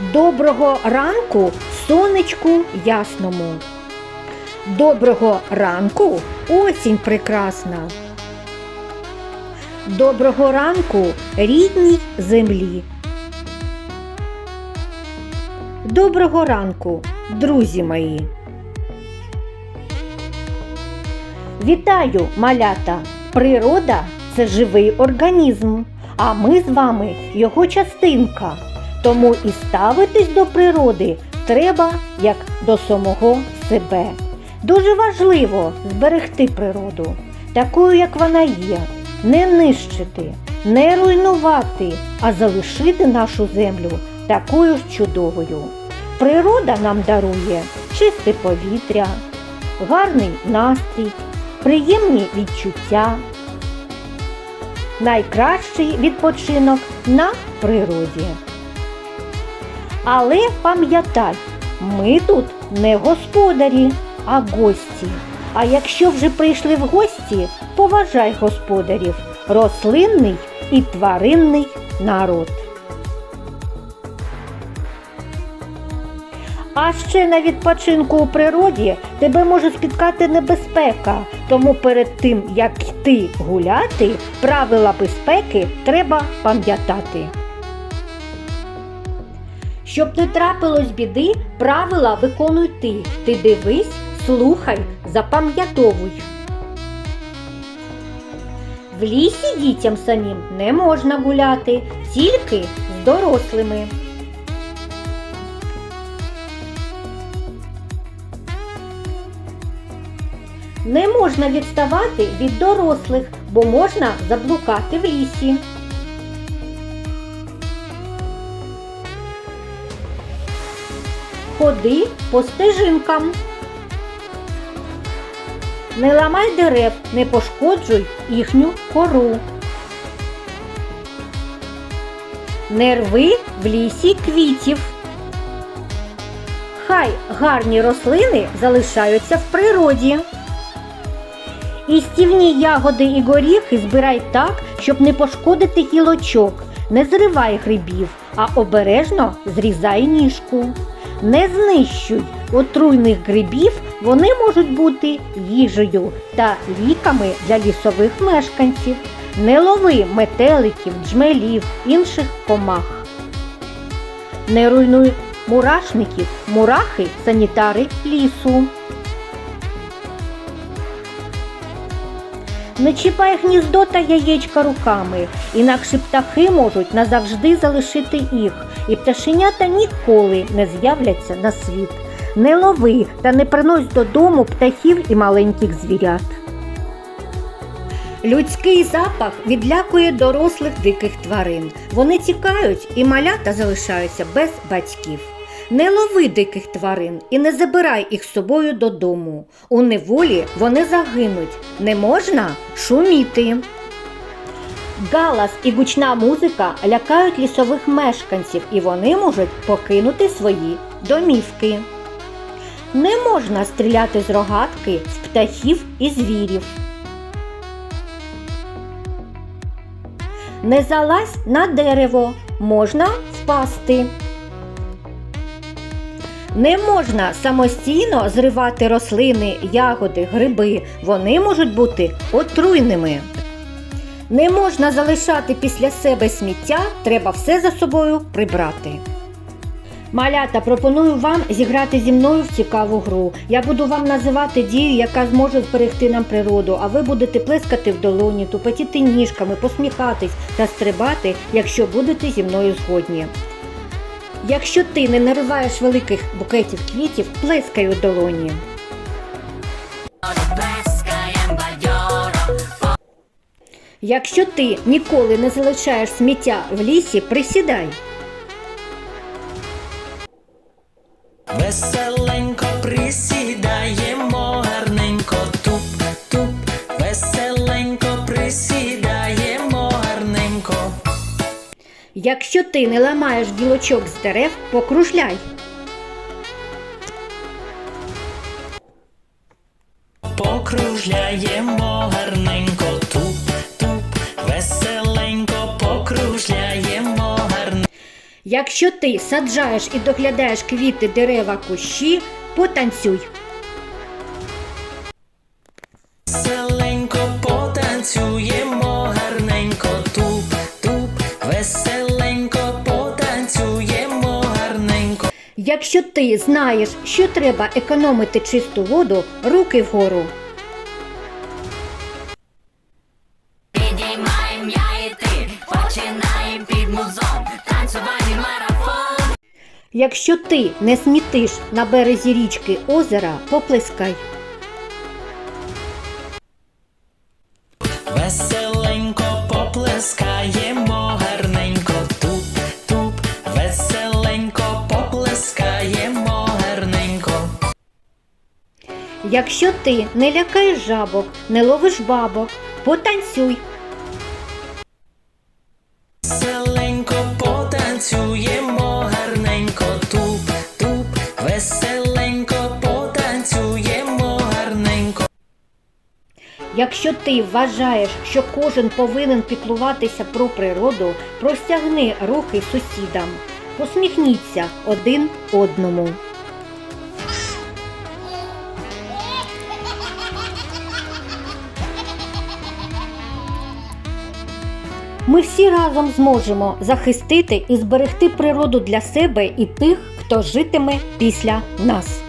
Доброго ранку сонечку ясному. Доброго ранку осінь прекрасна. Доброго ранку рідній землі. Доброго ранку, друзі мої. Вітаю, малята! Природа це живий організм, а ми з вами його частинка. Тому і ставитись до природи треба як до самого себе. Дуже важливо зберегти природу, такою, як вона є, не нищити, не руйнувати, а залишити нашу землю такою ж чудовою. Природа нам дарує чисте повітря, гарний настрій, приємні відчуття. Найкращий відпочинок на природі. Але пам'ятай, ми тут не господарі, а гості. А якщо вже прийшли в гості, поважай господарів, рослинний і тваринний народ. А ще на відпочинку у природі тебе може спіткати небезпека, тому перед тим, як йти гуляти, правила безпеки треба пам'ятати. Щоб не трапилось біди, правила виконуй ти. Ти дивись, слухай, запам'ятовуй. В лісі дітям самим не можна гуляти, тільки з дорослими. Не можна відставати від дорослих, бо можна заблукати в лісі. Ходи по стежинкам. Не ламай дерев, не пошкоджуй їхню кору. Не рви в лісі квітів. Хай гарні рослини залишаються в природі. І стівні ягоди і горіхи збирай так, щоб не пошкодити гілочок. Не зривай грибів, а обережно зрізай ніжку. Не знищуй отруйних грибів, вони можуть бути їжею та ліками для лісових мешканців. Не лови метеликів, джмелів, інших комах. Не руйнуй мурашників, мурахи санітари лісу. Не чіпай гніздо та яєчка руками, інакше птахи можуть назавжди залишити їх, і пташенята ніколи не з'являться на світ. Не лови та не принось додому птахів і маленьких звірят. Людський запах відлякує дорослих диких тварин. Вони тікають і малята залишаються без батьків. Не лови диких тварин і не забирай їх з собою додому. У неволі вони загинуть. Не можна шуміти. Галас і гучна музика лякають лісових мешканців, і вони можуть покинути свої домівки. Не можна стріляти з рогатки з птахів і звірів. Не залазь на дерево, можна впасти. Не можна самостійно зривати рослини, ягоди, гриби. Вони можуть бути отруйними. Не можна залишати після себе сміття, треба все за собою прибрати. Малята, пропоную вам зіграти зі мною в цікаву гру. Я буду вам називати дію, яка зможе зберегти нам природу, а ви будете плескати в долоні, тупотіти ніжками, посміхатись та стрибати, якщо будете зі мною згодні. Якщо ти не нариваєш великих букетів квітів, плескай у долоні. Якщо ти ніколи не залишаєш сміття в лісі, присідай. Веселенько Якщо ти не ламаєш гілочок з дерев, покружляй. Покружляємо гарненько туп, туп, веселенько покружляємо гарненько. Якщо ти саджаєш і доглядаєш квіти, дерева, кущі, потанцюй. Якщо ти знаєш, що треба економити чисту воду, руки вгору. Підіймаєм я і ти, починаєм під музон, танцювальний марафон. Якщо ти не смітиш на березі річки озера, поплескай. Якщо ти не лякаєш жабок, не ловиш бабок, потанцюй. Веселенько потанцюємо гарненько туп, туп, веселенько потанцюємо гарненько. Якщо ти вважаєш, що кожен повинен піклуватися про природу, простягни руки сусідам. Посміхніться один одному. Ми всі разом зможемо захистити і зберегти природу для себе і тих, хто житиме після нас.